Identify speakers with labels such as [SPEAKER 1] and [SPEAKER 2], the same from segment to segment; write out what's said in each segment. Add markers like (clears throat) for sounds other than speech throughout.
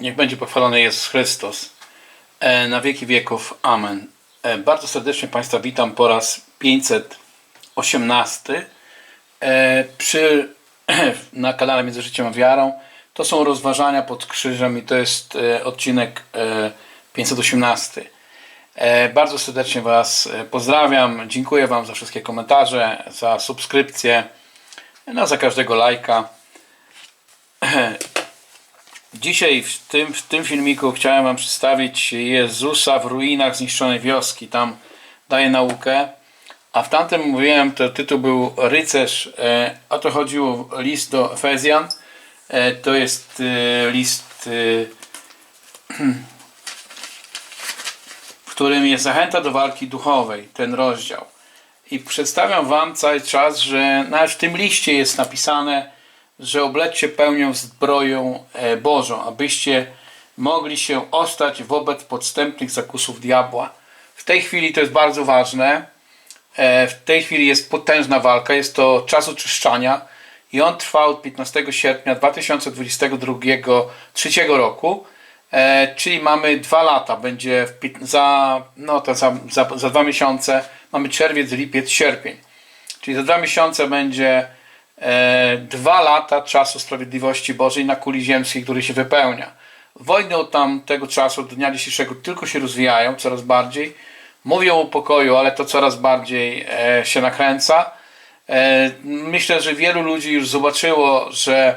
[SPEAKER 1] Niech będzie pochwalony Jezus Chrystus. E, na wieki wieków. Amen. E, bardzo serdecznie Państwa witam po raz 518 e, przy, (clears throat) na kanale Między Życiem a Wiarą. To są rozważania pod krzyżem i to jest odcinek e, 518. E, bardzo serdecznie Was pozdrawiam. Dziękuję Wam za wszystkie komentarze, za subskrypcje, no, za każdego lajka. (clears throat) Dzisiaj w tym, w tym filmiku chciałem Wam przedstawić Jezusa w ruinach zniszczonej wioski. Tam daję naukę. A w tamtym mówiłem, to tytuł był Rycerz, e, a to chodziło list do Efezjan. E, to jest e, list, e, (clears throat) w którym jest zachęta do walki duchowej, ten rozdział. I przedstawiam Wam cały czas, że nawet w tym liście jest napisane, że obleczcie pełnią zbroją e, Bożą, abyście mogli się ostać wobec podstępnych zakusów diabła. W tej chwili to jest bardzo ważne. E, W tej chwili jest potężna walka, jest to czas oczyszczania i on trwa od 15 sierpnia 2022 3 roku, e, czyli mamy dwa lata, będzie za, no to za, za, za dwa miesiące, mamy czerwiec, lipiec, sierpień. Czyli za dwa miesiące będzie dwa lata czasu sprawiedliwości Bożej na kuli ziemskiej, który się wypełnia. Wojny od tamtego czasu do dnia dzisiejszego tylko się rozwijają coraz bardziej. Mówią o pokoju, ale to coraz bardziej e, się nakręca. E, myślę, że wielu ludzi już zobaczyło, że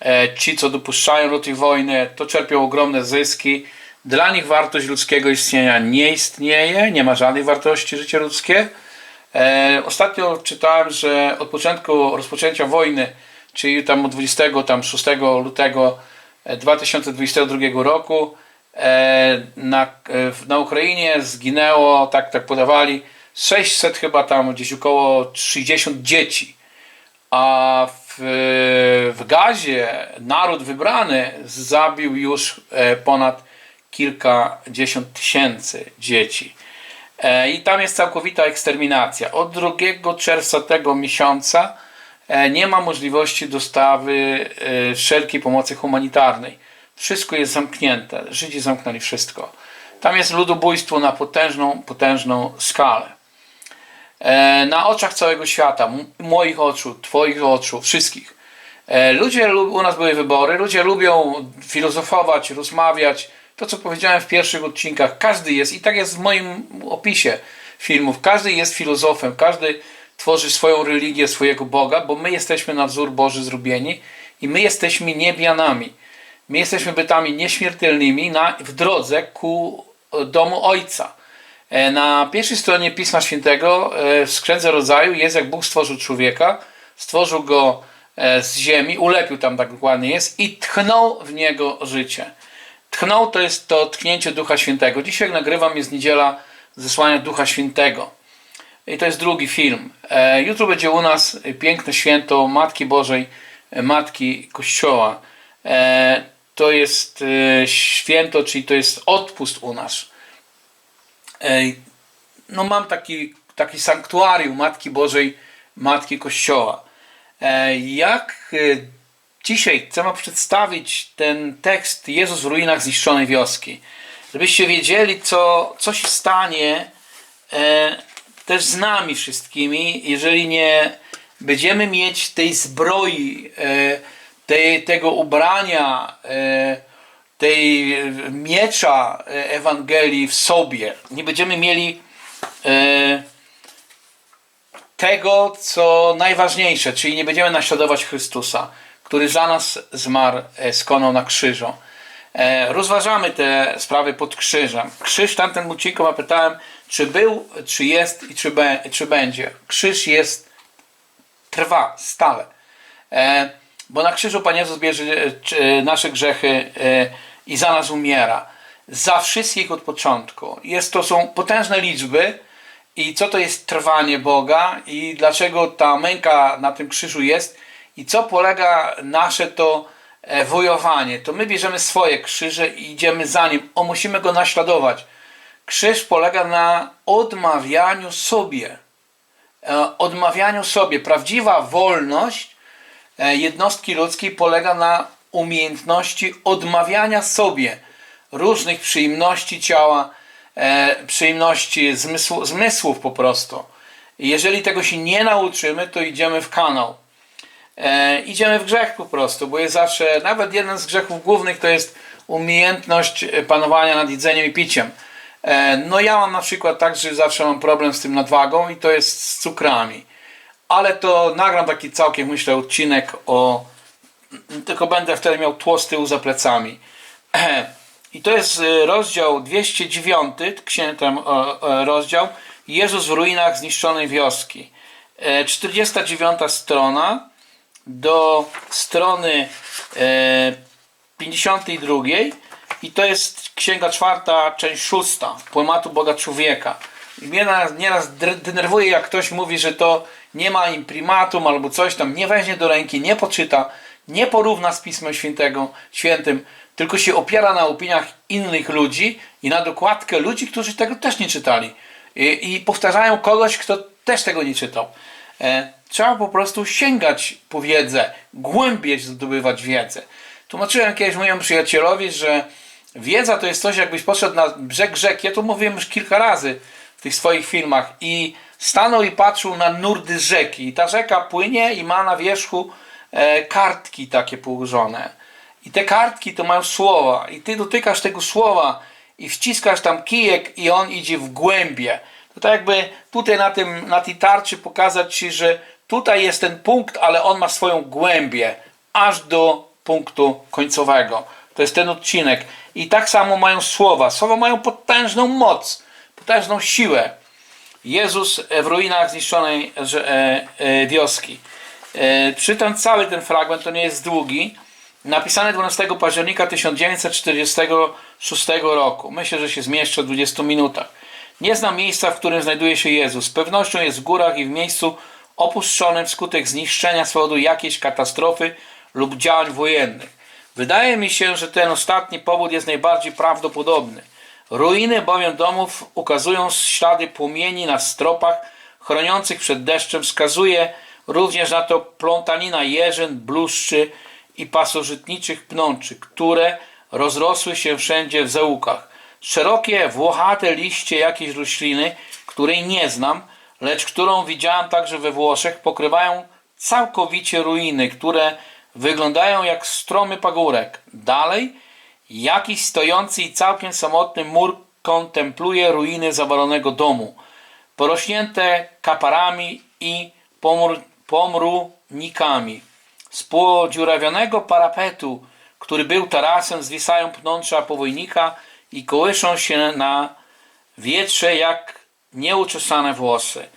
[SPEAKER 1] e, ci, co dopuszczają do tej wojny, to czerpią ogromne zyski. Dla nich wartość ludzkiego istnienia nie istnieje, nie ma żadnej wartości życia ludzkie. E, ostatnio czytałem, że od początku rozpoczęcia wojny, czyli tam od 26 lutego e, 2022 roku, e, na, e, w- na Ukrainie zginęło, tak, tak podawali, 600 chyba tam gdzieś około 30 dzieci. A w, w Gazie naród wybrany zabił już ponad kilkadziesiąt tysięcy dzieci. E, I tam jest całkowita eksterminacja. Od 2 czerwca tego miesiąca e, nie ma możliwości dostawy e, wszelkiej pomocy humanitarnej. Wszystko jest zamknięte. Żydzi zamknęli wszystko. Tam jest ludobójstwo na potężną, potężną skalę. Na oczach całego świata, moich oczu, Twoich oczu, wszystkich. Ludzie, lu- u nas były wybory, ludzie lubią filozofować, rozmawiać. To, co powiedziałem w pierwszych odcinkach, każdy jest, i tak jest w moim opisie filmów, każdy jest filozofem, każdy tworzy swoją religię, swojego Boga, bo my jesteśmy na wzór Boży zrobieni i my jesteśmy niebianami. My jesteśmy bytami nieśmiertelnymi na, w drodze ku e, domu Ojca. E, Na pierwszej stronie Pisma Świętego e, w Skrzędze Rodzaju jest jak Bóg stworzył człowieka, stworzył go z ziemi, ulepił tam tak dokładnie jest i tchnął w niego życie. Tchnął to jest to tknięcie Ducha Świętego. Dzisiaj nagrywam jest niedziela zesłania Ducha Świętego. I to jest drugi film. E, Jutro będzie u nas piękne święto Matki Bożej, e, Matki Kościoła. E, To jest święto, czyli to jest odpust u nas. No mam taki, taki sanktuarium Matki Bożej, Matki Kościoła. Jak dzisiaj Wam przedstawić ten tekst Jezus w ruinach zniszczonej wioski, żebyście wiedzieli, co, co się stanie e, też z nami wszystkimi, jeżeli nie będziemy mieć tej zbroi, e, tej, tego ubrania, e, tej miecza e, Ewangelii w sobie. Nie będziemy mieli e, tego, co najważniejsze, czyli nie będziemy naśladować Chrystusa, który za nas zmarł, e, skonał na krzyżu. E, Rozważamy te sprawy pod krzyżem. Krzyż w tamtym odcinku pytałem, czy był, czy jest i czy, be, czy będzie. Krzyż jest, trwa stale. E, bo na krzyżu Pan Jezus bierze nasze grzechy i za nas umiera. Za wszystkich od początku. Jest to są potężne liczby i co to jest trwanie Boga i dlaczego ta męka na tym krzyżu jest i co polega nasze to e, wojowanie. To my bierzemy swoje krzyże i idziemy za nim. O, musimy go naśladować. Krzyż polega na odmawianiu sobie e, odmawianiu sobie. Prawdziwa wolność e, jednostki ludzkiej polega na umiejętności odmawiania sobie różnych przyjemności ciała, przyjemności zmysł, zmysłów po prostu. Jeżeli tego się nie nauczymy, to idziemy w kanał. E, idziemy w grzech po prostu, bo jest zawsze, nawet jeden z grzechów głównych to jest umiejętność panowania nad jedzeniem i piciem. E, no ja mam na przykład tak, że zawsze mam problem z tym nadwagą i to jest z cukrami. Ale to nagram taki całkiem, myślę, odcinek o... Tylko będę wtedy miał tłusty tył za plecami. (clears throat) I to jest e, rozdział 209, ten rozdział, Jezus w ruinach zniszczonej wioski. 49 strona do strony 52 i to jest księga czwarta, część szósta poematu Boga Człowieka. Mnie nieraz denerwuje, jak ktoś mówi, że to nie ma imprimatum albo coś tam, nie weźmie do ręki, nie poczyta, nie porówna z Pismem Świętego, Świętym, tylko się opiera na opiniach innych ludzi i na dokładkę ludzi, którzy tego też nie czytali. I, i powtarzają kogoś, kto też tego nie czytał. E, trzeba po prostu sięgać po wiedzę, głębiej zdobywać wiedzę. Tłumaczyłem kiedyś mojemu przyjacielowi, że wiedza to jest coś, jakbyś poszedł na brzeg rzeki. Ja to mówiłem już kilka razy w tych swoich filmach i stanął i patrzył na nurdy rzeki. I ta rzeka płynie i ma na wierzchu e, kartki takie położone. I te kartki to mają słowa. I ty dotykasz tego słowa i wciskasz tam kijek i on idzie w głębie. Tak jakby tutaj na, tym, na tej tarczy pokazać Ci, że tutaj jest ten punkt, ale on ma swoją głębię aż do punktu końcowego. To jest ten odcinek. I tak samo mają słowa. Słowa mają potężną moc, potężną siłę. Jezus w ruinach zniszczonej e, e, wioski. E, czytam cały ten fragment, to nie jest długi. Napisany 12 października 1946 roku. Myślę, że się zmieszczę w 20 minutach. Nie znam miejsca, w którym znajduje się Jezus. Z pewnością jest w górach i w miejscu opuszczonym wskutek zniszczenia z powodu jakiejś katastrofy lub działań wojennych. Wydaje mi się, że ten ostatni powód jest najbardziej prawdopodobny. Ruiny bowiem domów ukazują ślady płomieni na stropach chroniących przed deszczem. Wskazuje również na to plątanina jeżyn, bluszczy i pasożytniczych pnączy, które rozrosły się wszędzie w zaułkach. Szerokie, włochate liście jakiejś rośliny, której nie znam, lecz którą widziałem także we Włoszech, pokrywają całkowicie ruiny, które wyglądają jak stromy pagórek. Dalej, jakiś stojący i całkiem samotny mur kontempluje ruiny zawalonego domu, porośnięte kaparami i pomr pomrunikami. Z podziurawionego parapetu, który był tarasem, zwisają pnącza powojnika i kołyszą się na wietrze jak nieuczesane włosy.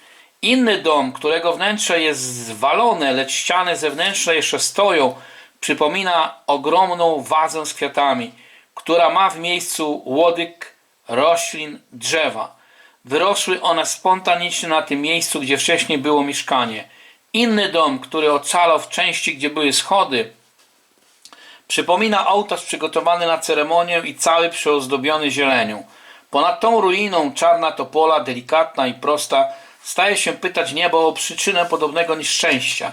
[SPEAKER 1] Inny dom, którego wnętrze jest zwalone, lecz ściany zewnętrzne jeszcze stoją, przypomina ogromną wazę z kwiatami, która ma w miejscu łodyg, roślin, drzewa. Wyrosły one spontanicznie na tym miejscu, gdzie wcześniej było mieszkanie. Inny dom, który ocalał w części, gdzie były schody, przypomina ołtarz przygotowany na ceremonię i cały przeozdobiony zielenią. Ponad tą ruiną czarna topola, delikatna i prosta, staje się pytać niebo o przyczynę podobnego nieszczęścia.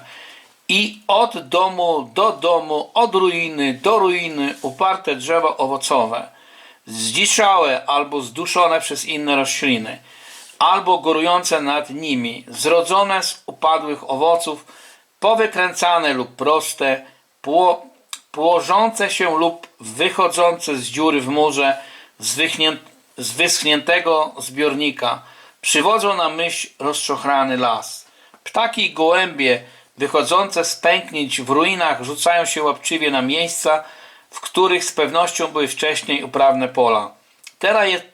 [SPEAKER 1] I od domu do domu, od ruiny do ruiny uparte drzewa owocowe, zdziszałe albo zduszone przez inne rośliny, albo górujące nad nimi, zrodzone z upadłych owoców, powykręcane lub proste, pło, płożące się lub wychodzące z dziury w murze, z wyschniętego zbiornika, przywodzą na myśl rozczochrany las. Ptaki i gołębie wychodzące z pęknięć w ruinach rzucają się łapczywie na miejsca, w których z pewnością były wcześniej uprawne pola.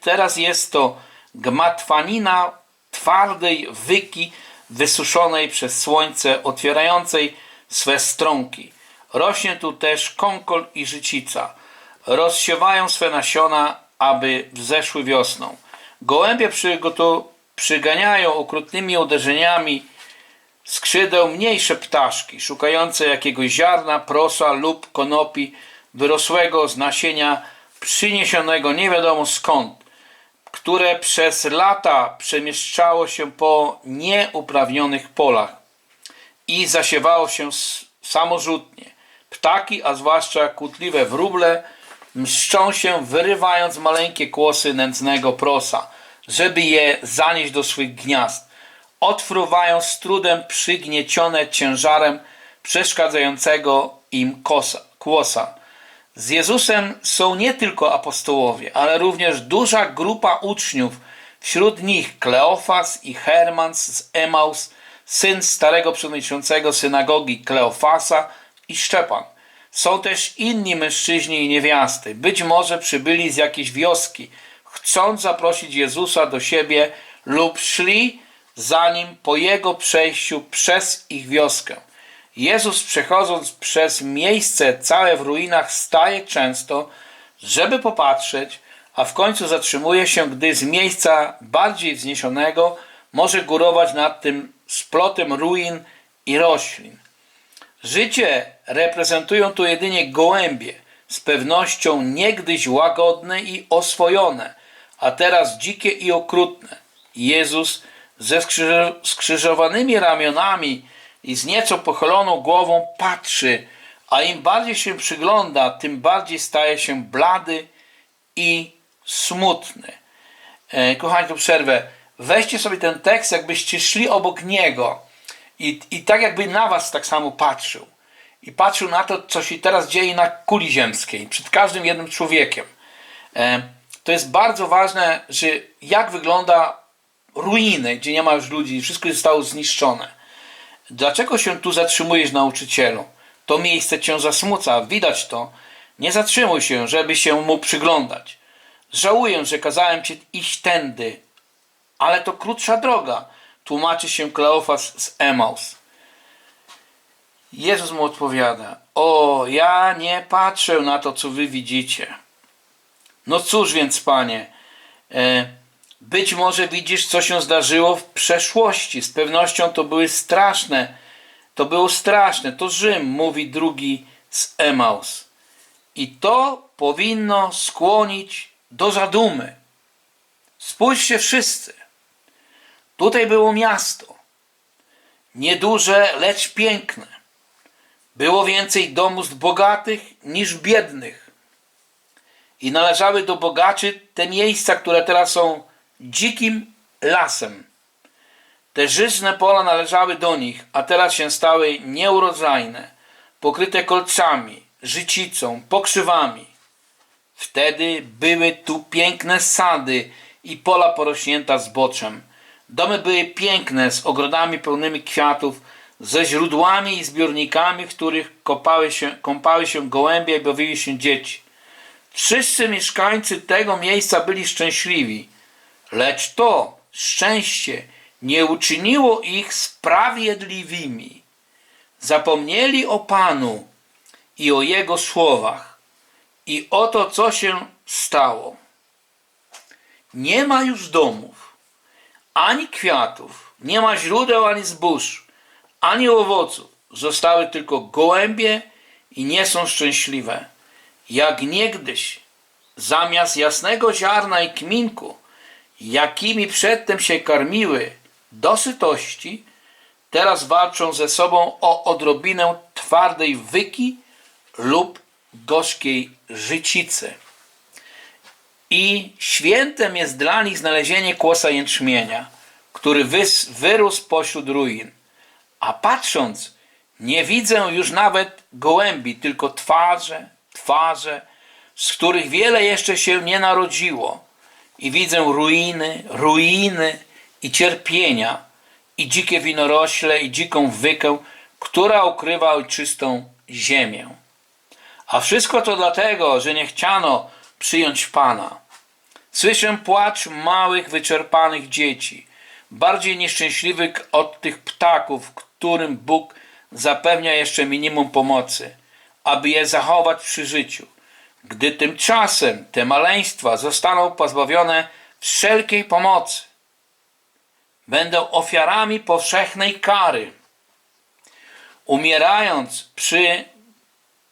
[SPEAKER 1] Teraz jest, to gmatwanina twardej wyki wysuszonej przez słońce, otwierającej swe strąki. Rośnie tu też konkol i życica. Rozsiewają swe nasiona, aby wzeszły wiosną. Gołębie przyganiają okrutnymi uderzeniami skrzydeł mniejsze ptaszki, szukające jakiegoś ziarna, prosa lub konopi wyrosłego z nasienia przyniesionego nie wiadomo skąd, które przez lata przemieszczało się po nieuprawnionych polach i zasiewało się samorzutnie. Ptaki, a zwłaszcza kłótliwe wróble, mszczą się, wyrywając maleńkie kłosy nędznego prosa, żeby je zanieść do swych gniazd. Otfruwają z trudem przygniecione ciężarem przeszkadzającego im kosa, kłosa. Z Jezusem są nie tylko apostołowie, ale również duża grupa uczniów, wśród nich Kleofas i Hermans z Emaus, syn starego przewodniczącego synagogi Kleofasa i Szczepan. Są też inni mężczyźni i niewiasty, być może przybyli z jakiejś wioski, chcąc zaprosić Jezusa do siebie lub szli za nim po jego przejściu przez ich wioskę. Jezus przechodząc przez miejsce całe w ruinach staje często, żeby popatrzeć, a w końcu zatrzymuje się, gdy z miejsca bardziej wzniesionego może górować nad tym splotem ruin i roślin. Życie reprezentują tu jedynie gołębie, z pewnością niegdyś łagodne i oswojone, a teraz dzikie i okrutne. Jezus ze skrzyż- skrzyżowanymi ramionami i z nieco pochyloną głową patrzy, a im bardziej się przygląda, tym bardziej staje się blady i smutny. E, kochani, tu przerwę. Weźcie sobie ten tekst, jakbyście szli obok niego i, i tak jakby na was tak samo patrzył. I patrzył na to, co się teraz dzieje na kuli ziemskiej, przed każdym jednym człowiekiem. E, to jest bardzo ważne, że jak wygląda ruiny, gdzie nie ma już ludzi, wszystko zostało zniszczone. Dlaczego się tu zatrzymujesz, nauczycielu? To miejsce cię zasmuca, widać to. Nie zatrzymuj się, żeby się mu przyglądać. Żałuję, że kazałem ci iść tędy, ale to krótsza droga, tłumaczy się Kleofas z Emaus. Jezus mu odpowiada: O, ja nie patrzę na to, co wy widzicie. No cóż więc, panie, e, być może widzisz, co się zdarzyło w przeszłości. Z pewnością to były straszne. To było straszne. To Rzym, mówi drugi z Emaus. I to powinno skłonić do zadumy. Spójrzcie wszyscy. Tutaj było miasto. Nieduże, lecz piękne. Było więcej domostw bogatych niż biednych. I należały do bogaczy te miejsca, które teraz są dzikim lasem. Te żyzne pola należały do nich, a teraz się stały nieurodzajne, pokryte kolcami, życicą, pokrzywami. Wtedy były tu piękne sady i pola porośnięta zboczem. Domy były piękne, z ogrodami pełnymi kwiatów, ze źródłami i zbiornikami, w których kopały się, kąpały się gołębie i bawiły się dzieci. Wszyscy mieszkańcy tego miejsca byli szczęśliwi, lecz to szczęście nie uczyniło ich sprawiedliwymi. Zapomnieli o Panu i o Jego słowach i o to, co się stało. Nie ma już domów, ani kwiatów, nie ma źródeł, ani zbóż, ani owoców. Zostały tylko gołębie i nie są szczęśliwe. Jak niegdyś, zamiast jasnego ziarna i kminku, jakimi przedtem się karmiły do sytości, teraz walczą ze sobą o odrobinę twardej wyki lub gorzkiej życicy. I świętem jest dla nich znalezienie kłosa jęczmienia, który wys, wyrósł pośród ruin. A patrząc, nie widzę już nawet gołębi, tylko twarze, twarze, z których wiele jeszcze się nie narodziło. I widzę ruiny, ruiny i cierpienia, i dzikie winorośle, i dziką wykę, która ukrywa ojczystą ziemię. A wszystko to dlatego, że nie chciano przyjąć Pana. Słyszę płacz małych, wyczerpanych dzieci, bardziej nieszczęśliwych od tych ptaków, którym Bóg zapewnia jeszcze minimum pomocy, aby je zachować przy życiu. Gdy tymczasem te maleństwa zostaną pozbawione wszelkiej pomocy, będą ofiarami powszechnej kary, umierając przy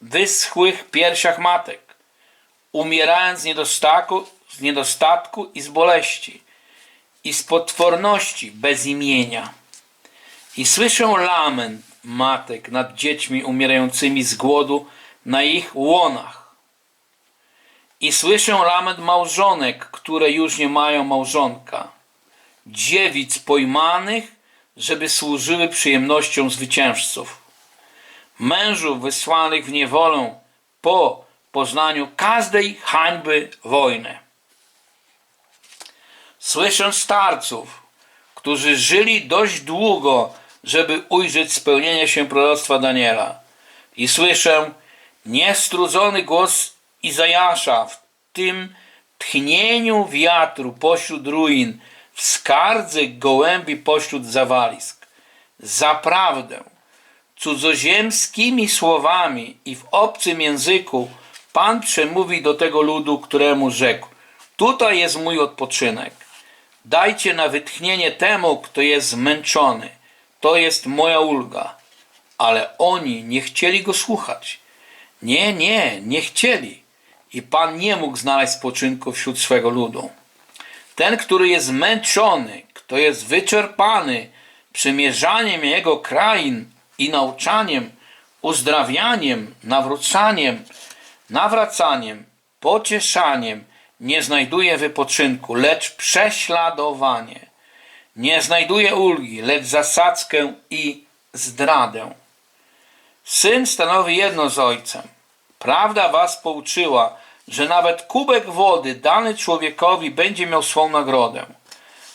[SPEAKER 1] wyschłych piersiach matek, umierając z niedostatku, z niedostatku i z boleści, i z potworności bez imienia. I słyszę lament matek nad dziećmi umierającymi z głodu na ich łonach. I słyszę lament małżonek, które już nie mają małżonka, dziewic pojmanych, żeby służyły przyjemnością zwycięzców, mężów wysłanych w niewolę po poznaniu każdej hańby wojny. Słyszę starców, którzy żyli dość długo, żeby ujrzeć spełnienie się proroctwa Daniela. I słyszę niestrudzony głos Izajasza w tym tchnieniu wiatru pośród ruin, w skardze gołębi pośród zawalisk. Zaprawdę, cudzoziemskimi słowami i w obcym języku Pan przemówi do tego ludu, któremu rzekł: Tutaj jest mój odpoczynek. Dajcie na wytchnienie temu, kto jest zmęczony. To jest moja ulga. Ale oni nie chcieli go słuchać. Nie, nie, nie chcieli. I Pan nie mógł znaleźć spoczynku wśród swego ludu. Ten, który jest zmęczony, kto jest wyczerpany przymierzaniem jego krain i nauczaniem, uzdrawianiem, nawrócaniem, nawracaniem, pocieszaniem, nie znajduje wypoczynku, lecz prześladowanie. Nie znajduje ulgi, lecz zasadzkę i zdradę. Syn stanowi jedno z ojcem. Prawda was pouczyła, że nawet kubek wody dany człowiekowi będzie miał swą nagrodę.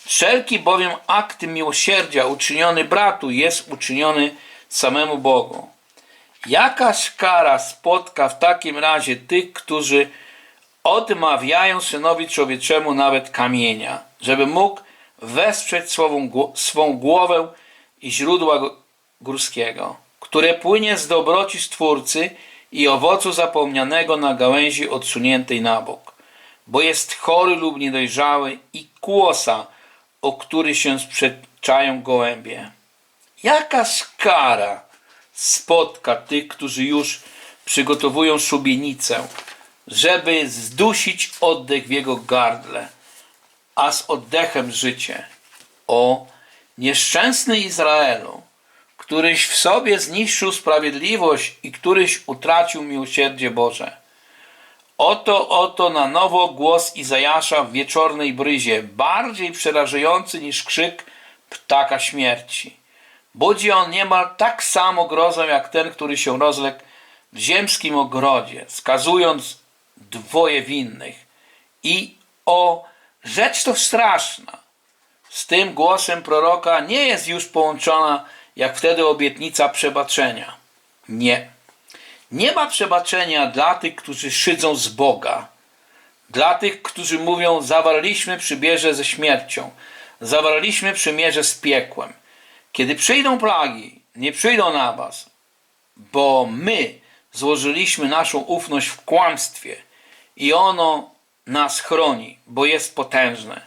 [SPEAKER 1] Wszelki bowiem akt miłosierdzia uczyniony bratu jest uczyniony samemu Bogu. Jakaż kara spotka w takim razie tych, którzy odmawiają synowi człowieczemu nawet kamienia, żeby mógł wesprzeć swą, swą głowę i źródła górskiego, które płynie z dobroci Stwórcy i owocu zapomnianego na gałęzi odsuniętej na bok, bo jest chory lub niedojrzały i kłosa, o który się sprzeczają gołębie. Jaka skara spotka tych, którzy już przygotowują szubienicę, żeby zdusić oddech w jego gardle, a z oddechem życie. O nieszczęsny Izraelu, któryś w sobie zniszczył sprawiedliwość i któryś utracił miłosierdzie Boże. Oto, oto na nowo głos Izajasza w wieczornej bryzie, bardziej przerażający niż krzyk ptaka śmierci. Budzi on niemal tak samo grozą jak ten, który się rozległ w ziemskim ogrodzie, skazując dwoje winnych. I o rzecz to straszna. Z tym głosem proroka nie jest już połączona jak wtedy obietnica przebaczenia. Nie. Nie ma przebaczenia dla tych, którzy szydzą z Boga. Dla tych, którzy mówią, zawarliśmy przymierze ze śmiercią, zawarliśmy przymierze z piekłem. Kiedy przyjdą plagi, nie przyjdą na was, bo my złożyliśmy naszą ufność w kłamstwie i ono nas chroni, bo jest potężne.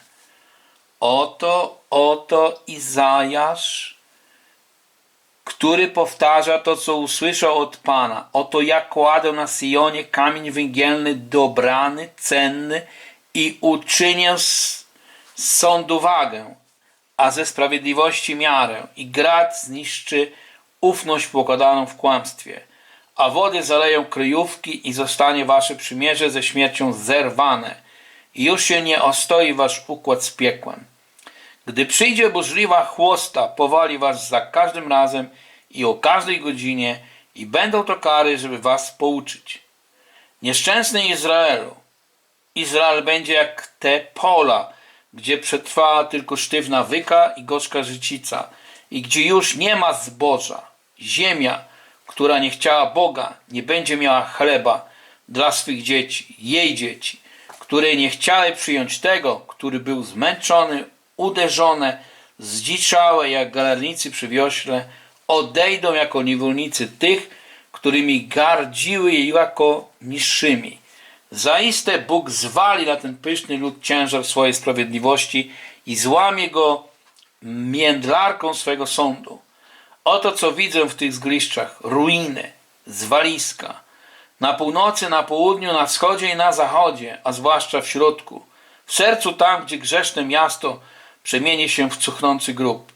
[SPEAKER 1] Oto, oto Izajasz który powtarza to, co usłyszał od Pana. Oto ja kładę na Sionie kamień węgielny dobrany, cenny i uczynię z sądu wagę, a ze sprawiedliwości miarę i grad zniszczy ufność pokładaną w kłamstwie. A wody zaleją kryjówki i zostanie wasze przymierze ze śmiercią zerwane i już się nie ostoi wasz układ z piekłem. Gdy przyjdzie burzliwa chłosta, powali was za każdym razem i o każdej godzinie i będą to kary, żeby was pouczyć. Nieszczęsny Izraelu. Izrael będzie jak te pola, gdzie przetrwała tylko sztywna wyka i gorzka życica i gdzie już nie ma zboża. Ziemia, która nie chciała Boga, nie będzie miała chleba dla swych dzieci, jej dzieci, które nie chciały przyjąć tego, który był zmęczony, uderzone, zdziczałe jak galernicy przy wiośle, odejdą jako niewolnicy tych, którymi gardziły jako niższymi. Zaiste Bóg zwali na ten pyszny lud ciężar swojej sprawiedliwości i złamie go międlarką swego sądu. Oto co widzę w tych zgliszczach: ruiny, zwaliska. Na północy, na południu, na wschodzie i na zachodzie, a zwłaszcza w środku. W sercu tam, gdzie grzeszne miasto przemieni się w cuchnący grób.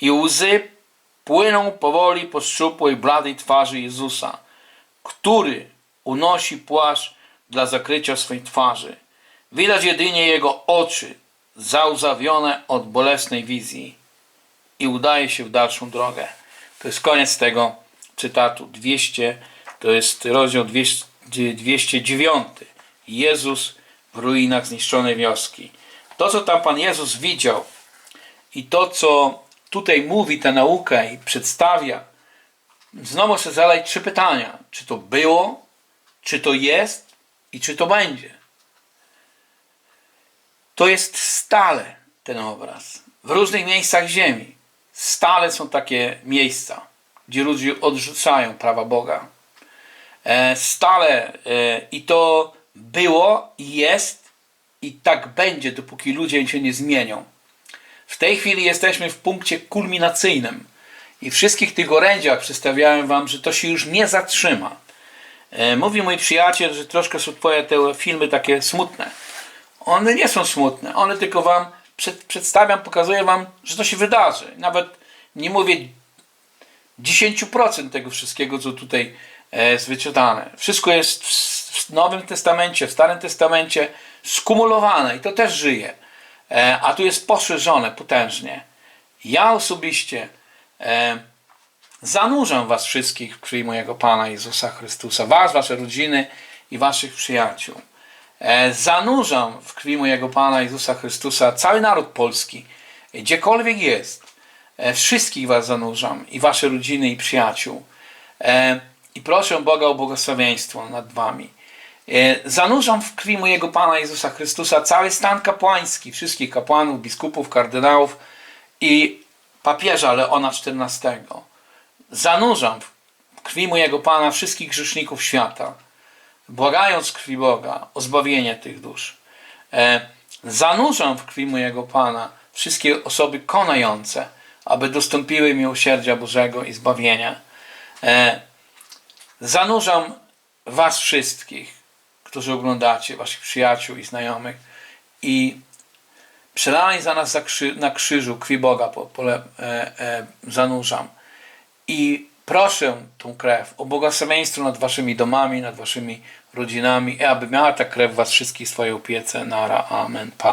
[SPEAKER 1] I łzy płyną powoli po szczupłej, bladej twarzy Jezusa, który unosi płaszcz dla zakrycia swej twarzy. Widać jedynie jego oczy, załzawione od bolesnej wizji i udaje się w dalszą drogę. To jest koniec tego cytatu. 200, to jest rozdział 200, 209. Jezus w ruinach zniszczonej wioski. To, co tam Pan Jezus widział i to, co tutaj mówi ta nauka i przedstawia, znowu chcę zadać trzy pytania. Czy to było, czy to jest i czy to będzie? To jest stale ten obraz. W różnych miejscach ziemi. Stale są takie miejsca, gdzie ludzie odrzucają prawa Boga. E, Stale e, i to było i jest i tak będzie, dopóki ludzie się nie zmienią. W tej chwili jesteśmy w punkcie kulminacyjnym i wszystkich tych orędziach przedstawiałem Wam, że to się już nie zatrzyma. E, Mówi mój przyjaciel, że troszkę są Twoje te filmy takie smutne. One nie są smutne, one tylko Wam przed, przedstawiam, pokazuję Wam, że to się wydarzy. Nawet nie mówię 10% tego wszystkiego, co tutaj e, jest wyczytane. Wszystko jest w, Nowym Testamencie, w Starym Testamencie skumulowane i to też żyje. E, a tu jest poszerzone potężnie. Ja osobiście zanurzam Was wszystkich krwi mojego Pana Jezusa Chrystusa, Was, Wasze rodziny i Waszych przyjaciół. E, zanurzam w krwi mojego Pana Jezusa Chrystusa cały naród polski, gdziekolwiek jest. E, wszystkich Was zanurzam i Wasze rodziny i przyjaciół. E, I proszę Boga o błogosławieństwo nad Wami. Zanurzam w krwi mojego Pana Jezusa Chrystusa cały stan kapłański, wszystkich kapłanów, biskupów, kardynałów i papieża Leona XIV. Zanurzam w krwi mojego Pana wszystkich grzeszników świata, błagając krwi Boga o zbawienie tych dusz. E, Zanurzam w krwi mojego Pana wszystkie osoby konające, aby dostąpiły miłosierdzia Bożego i zbawienia. E, Zanurzam Was wszystkich, którzy oglądacie, Waszych przyjaciół i znajomych i przelanej za nas na krzyżu krwi Boga po, e, e, zanurzam. I proszę tą krew o błogosławieństwo nad Waszymi domami, nad Waszymi rodzinami, aby miała ta krew Was wszystkich w swojej opiece. Nara. Amen. Pa.